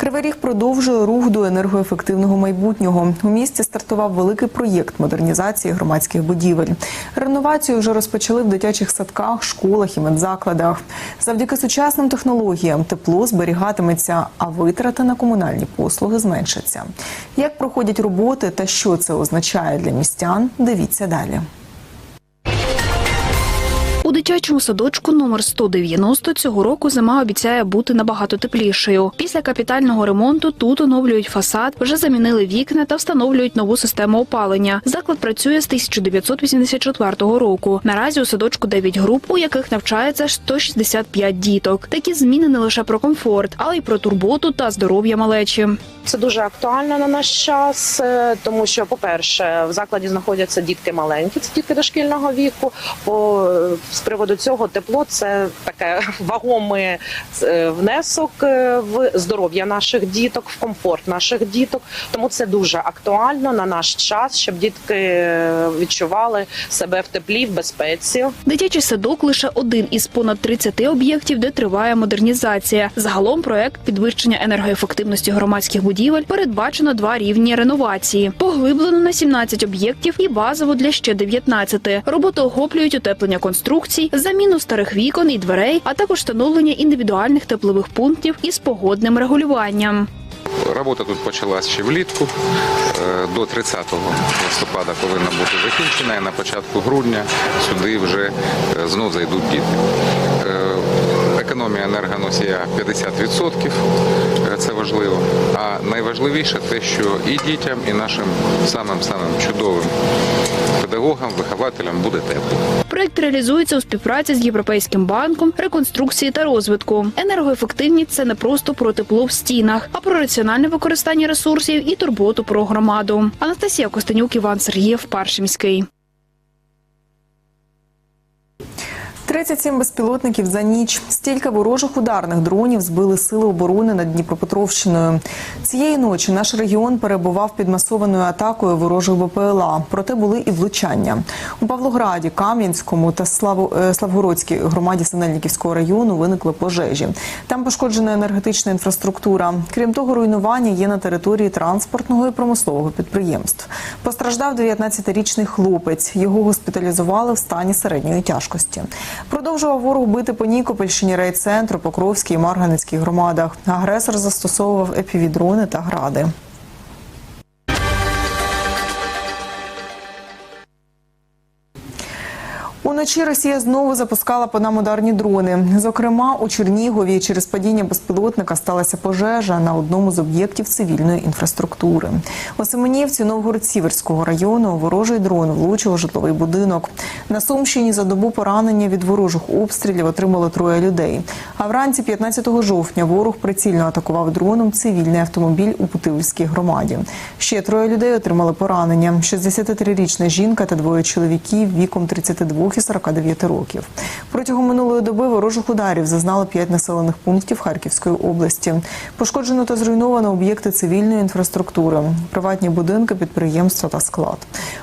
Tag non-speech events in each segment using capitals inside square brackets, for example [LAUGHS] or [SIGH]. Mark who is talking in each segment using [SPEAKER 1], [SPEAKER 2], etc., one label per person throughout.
[SPEAKER 1] Кривий Ріг продовжує рух до енергоефективного майбутнього. У місті стартував великий проєкт модернізації громадських будівель. Реновацію вже розпочали в дитячих садках, школах і медзакладах. Завдяки сучасним технологіям тепло зберігатиметься, а витрати на комунальні послуги зменшаться. Як проходять роботи та що це означає для містян? Дивіться далі.
[SPEAKER 2] Дитячому садочку номер 190 цього року зима обіцяє бути набагато теплішою. Після капітального ремонту тут оновлюють фасад, вже замінили вікна та встановлюють нову систему опалення. Заклад працює з 1984 року. Наразі у садочку 9 груп, у яких навчається 165 діток. Такі зміни не лише про комфорт, але й про турботу та здоров'я малечі.
[SPEAKER 3] Це дуже актуально на наш час, е, тому що, по-перше, в закладі знаходяться дітки маленькі, це дітки дошкільного віку. По з приводу цього тепло це таке [LAUGHS] вагомий е, внесок е, в здоров'я наших діток, в комфорт наших діток. Тому це дуже актуально на наш час, щоб дітки е, відчували себе в теплі, в безпеці.
[SPEAKER 2] Дитячий садок лише один із понад 30 об'єктів, де триває модернізація. Загалом проект підвищення енергоефективності громадських будівель передбачено два рівні реновації. Поглиблено на 17 об'єктів і базово для ще 19. Роботи охоплюють утеплення конструкцій, заміну старих вікон і дверей, а також встановлення індивідуальних теплових пунктів із погодним регулюванням.
[SPEAKER 4] Робота тут почалась ще влітку. Е, До 30 листопада повинна бути закінчена. і На початку грудня сюди вже е, знов зайдуть діти. Е, Економія енергоносія 50%, е, це важливо. А найважливіше те, що і дітям, і нашим самим самим чудовим педагогам, вихователям буде тепло.
[SPEAKER 2] Проект реалізується у співпраці з Європейським банком реконструкції та розвитку. Енергоефективність це не просто про тепло в стінах, а про раціональне використання ресурсів і турботу про громаду. Анастасія Костенюк, Іван Сергієв, Перший міський.
[SPEAKER 1] 37 безпілотників за ніч. Стільки ворожих ударних дронів збили сили оборони над Дніпропетровщиною. Цієї ночі наш регіон перебував під масованою атакою ворожих БПЛА. Проте були і влучання. У Павлограді, Кам'янському та е, Славгородській громаді Синельниківського району виникли пожежі. Там пошкоджена енергетична інфраструктура. Крім того, руйнування є на території транспортного і промислового підприємств. Постраждав 19-річний хлопець. Його госпіталізували в стані середньої тяжкості. Продовжував ворог бити по Нікопольщині, райцентру, Покровській і Марганецькій громадах. Агресор застосовував епівідрони та гради. Уночі Росія знову запускала по нам ударні дрони. Зокрема, у Чернігові через падіння безпілотника сталася пожежа на одному з об'єктів цивільної інфраструктури. У Семенівці Новгород-Сіверського району ворожий дрон влучив у житловий будинок. На Сумщині за добу поранення від ворожих обстрілів отримали троє людей. А вранці 15 жовтня ворог прицільно атакував дроном цивільний автомобіль у Путивльській громаді. Ще троє людей отримали поранення: 63-річна жінка та двоє чоловіків віком 32 і 49 років. Протягом минулої доби ворожих ударів зазнали п'ять населених пунктів Харківської області. Пошкоджено та зруйновано об'єкти цивільної інфраструктури, приватні будинки, підприємства та склад.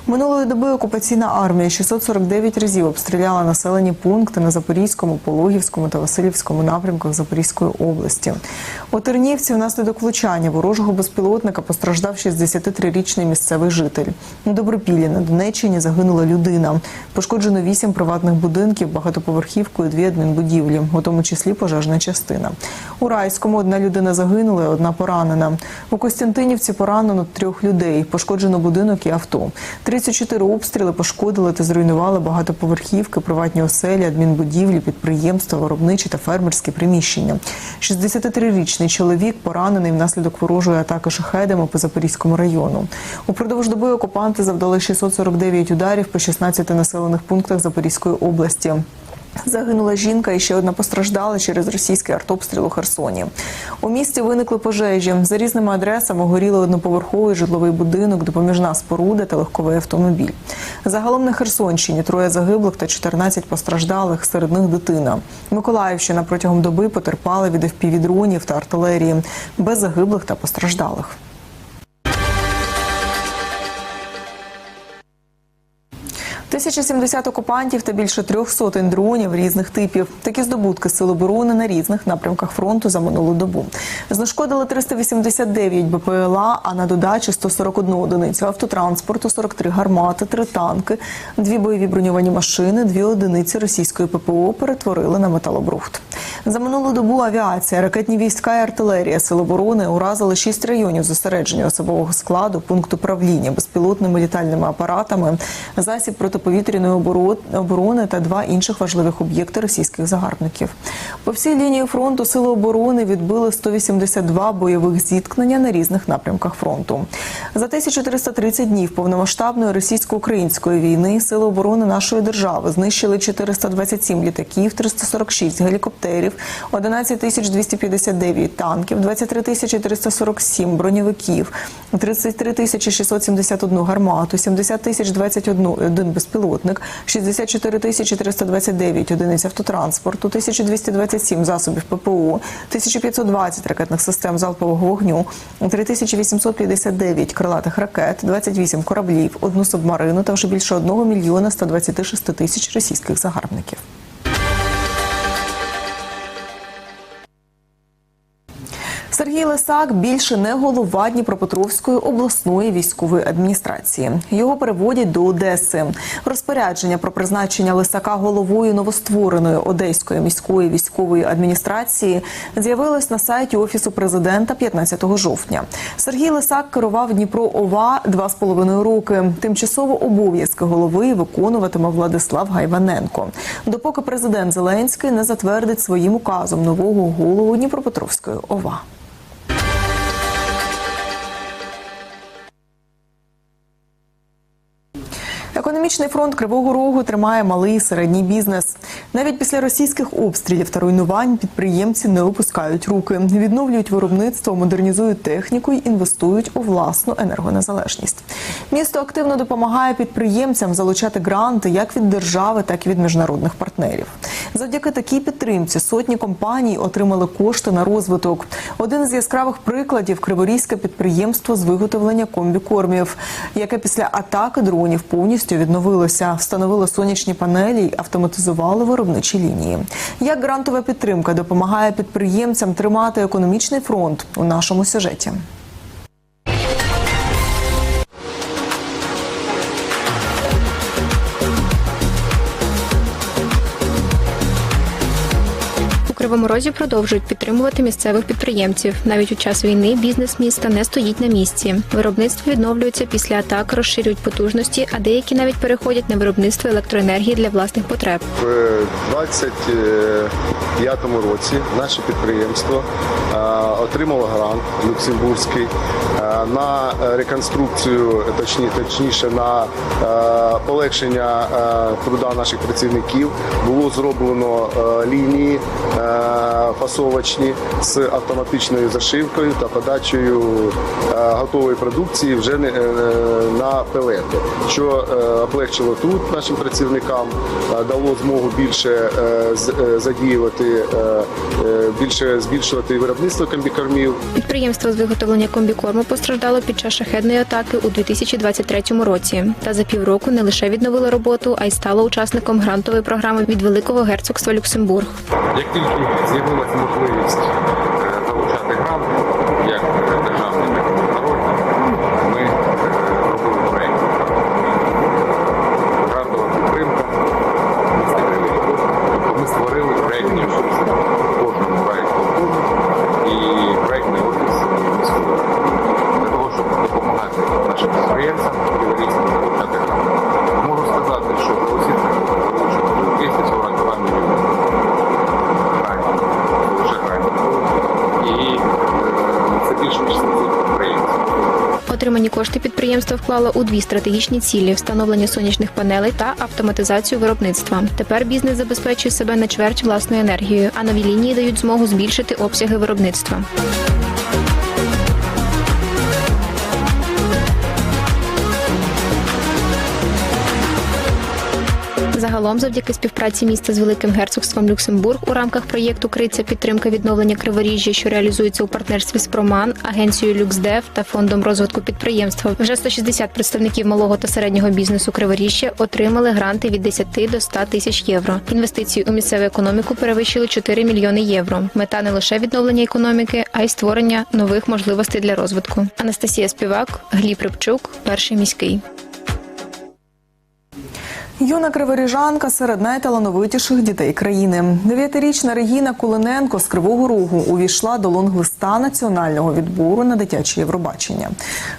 [SPEAKER 1] Минулої доби окупаційна армія 649 разів обстріляла населені пункти на Запорізькому, Пологівському та Васильівському напрямках Запорізької області. У Тернівці внаслідок влучання ворожого безпілотника постраждав 63-річний місцевий житель. У Добропіллі на Донеччині загинула людина. Пошкоджено вісім приватних будинків, багатоповерхівку і дві адмінбудівлі, у тому числі пожежна частина. У Райському одна людина загинула, і одна поранена. У Костянтинівці поранено трьох людей. Пошкоджено будинок і авто. 34 обстріли пошкодили та зруйнували багатоповерхівки, приватні оселі, адмінбудівлі, підприємства, виробничі та фермерські приміщення. 63-річний чоловік поранений внаслідок ворожої атаки шахедами по Запорізькому району. Упродовж доби окупанти завдали 649 ударів по 16 населених пунктах Запорізької області. Загинула жінка і ще одна постраждала через російський артобстріл у Херсоні. У місті виникли пожежі. За різними адресами горіли одноповерховий житловий будинок, допоміжна споруда та легковий автомобіль. Загалом на Херсонщині троє загиблих та 14 постраждалих, серед них дитина. Миколаївщина протягом доби потерпала від впівдронів та артилерії без загиблих та постраждалих. 1070 окупантів та більше трьох сотень дронів різних типів. Такі здобутки сил оборони на різних напрямках фронту за минулу добу. Знешкодили 389 БПЛА, а на додачі 141 одиницю автотранспорту, 43 гармати, 3 танки, дві бойові броньовані машини, дві одиниці російської ППО перетворили на металобрухт. За минулу добу авіація, ракетні війська і артилерія сил оборони уразили 6 районів зосередження особового складу, пункт управління безпілотними літальними апаратами, засіб протиповітряної оборо- оборони та два інших важливих об'єкти російських загарбників. По всій лінії фронту сили оборони відбили 182 бойових зіткнення на різних напрямках фронту. За 1330 днів повномасштабної російсько-української війни сили оборони нашої держави знищили 427 літаків, 346 гелікоптерів, 11 259 танків, 23 347 броньовиків, 33 671 гармату, 70 тисяч 21 один безпілотник, 64 тисячі 329 одиниць автотранспорту, 1227 засобів ППО, 1520 ракетних систем залпового вогню, 3859 крилатих ракет, 28 кораблів, одну субмарину та вже більше 1 мільйона 126 тисяч російських загарбників. Сергій Лисак більше не голова Дніпропетровської обласної військової адміністрації. Його переводять до Одеси. Розпорядження про призначення Лисака головою новоствореної Одеської міської військової адміністрації з'явилось на сайті офісу президента 15 жовтня. Сергій Лисак керував Дніпро ОВА два з половиною роки. Тимчасово обов'язки голови виконуватиме Владислав Гайваненко. Допоки президент Зеленський не затвердить своїм указом нового голову Дніпропетровської ОВА. Економічний фронт Кривого Рогу тримає малий середній бізнес. Навіть після російських обстрілів та руйнувань підприємці не опускають руки, відновлюють виробництво, модернізують техніку і інвестують у власну енергонезалежність. Місто активно допомагає підприємцям залучати гранти як від держави, так і від міжнародних партнерів. Завдяки такій підтримці сотні компаній отримали кошти на розвиток. Один з яскравих прикладів криворізьке підприємство з виготовлення комбікормів, яке після атаки дронів повністю відновилося, встановило сонячні панелі й автоматизували виробничі лінії. Як грантова підтримка допомагає підприємцям тримати економічний фронт у нашому сюжеті?
[SPEAKER 5] Кривому Розі продовжують підтримувати місцевих підприємців. Навіть у час війни бізнес міста не стоїть на місці. Виробництво відновлюється після атак, розширюють потужності, а деякі навіть переходять на виробництво електроенергії для власних потреб.
[SPEAKER 6] В 25 році наше підприємство отримало грант люксембурзький е, на реконструкцію, точні- точніше на е, полегшення е, труда наших працівників. Було зроблено лінії фасовочні з автоматичною зашивкою та подачею готової продукції вже на пелети, що облегчило тут нашим працівникам, дало змогу більше задіювати, більше збільшувати виробництво комбікормів.
[SPEAKER 5] Підприємство з виготовлення комбікорму постраждало під час шахедної атаки у 2023 році. Та за півроку не лише відновило роботу, а й стало учасником грантової програми від Великого герцогства Люксембург.
[SPEAKER 4] Як тільки з'явилася можливість е, залучати грант, як державний, так і міжнародний, ми е, робили проєкт. Грантова підтримка, 200 гривень. Тобто ми створили проєктні офіси кожному проєкту і проєктний офіс міської ради. Для того, щоб допомагати і вирісним залучати грант. Можу сказати, що за усі це залучено 242 мільйони грантів, лише грантів. І це більше ніж 700 підприємців.
[SPEAKER 5] Отримані кошти підприємство вклало у дві стратегічні цілі: встановлення сонячних панелей та автоматизацію виробництва. Тепер бізнес забезпечує себе на чверть власною енергією, а нові лінії дають змогу збільшити обсяги виробництва. Загалом, завдяки співпраці міста з Великим герцогством Люксембург у рамках проєкту Криця підтримка відновлення Криворіжжя, що реалізується у партнерстві з Проман, агенцією Люксдев та фондом розвитку підприємства. Вже 160 представників малого та середнього бізнесу Криворіжжя отримали гранти від 10 до 100 тисяч євро. Інвестиції у місцеву економіку перевищили 4 мільйони євро. Мета не лише відновлення економіки, а й створення нових можливостей для розвитку. Анастасія Співак, Гліб Рибчук, перший міський.
[SPEAKER 1] Юна криворіжанка серед найталановитіших дітей країни. Дев'ятирічна Регіна Кулиненко з Кривого Рогу увійшла до лонглиста національного відбору на дитяче Євробачення.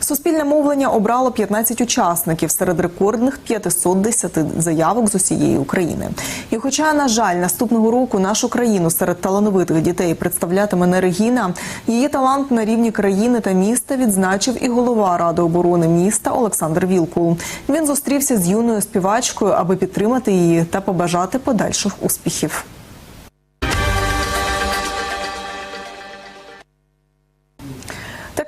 [SPEAKER 1] Суспільне мовлення обрало 15 учасників серед рекордних 510 заявок з усієї України. І хоча, на жаль, наступного року нашу країну серед талановитих дітей представлятиме не Регіна, її талант на рівні країни та міста відзначив і голова ради оборони міста Олександр Вілкул. Він зустрівся з юною співачкою, аби підтримати її та побажати подальших успіхів.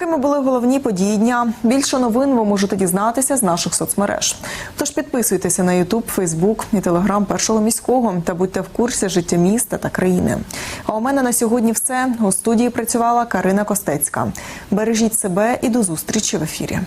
[SPEAKER 1] Такими були головні події дня. Більше новин ви можете дізнатися з наших соцмереж. Тож підписуйтеся на Ютуб, Фейсбук і Телеграм першого міського та будьте в курсі життя міста та країни. А у мене на сьогодні все. У студії працювала Карина Костецька. Бережіть себе і до зустрічі в ефірі.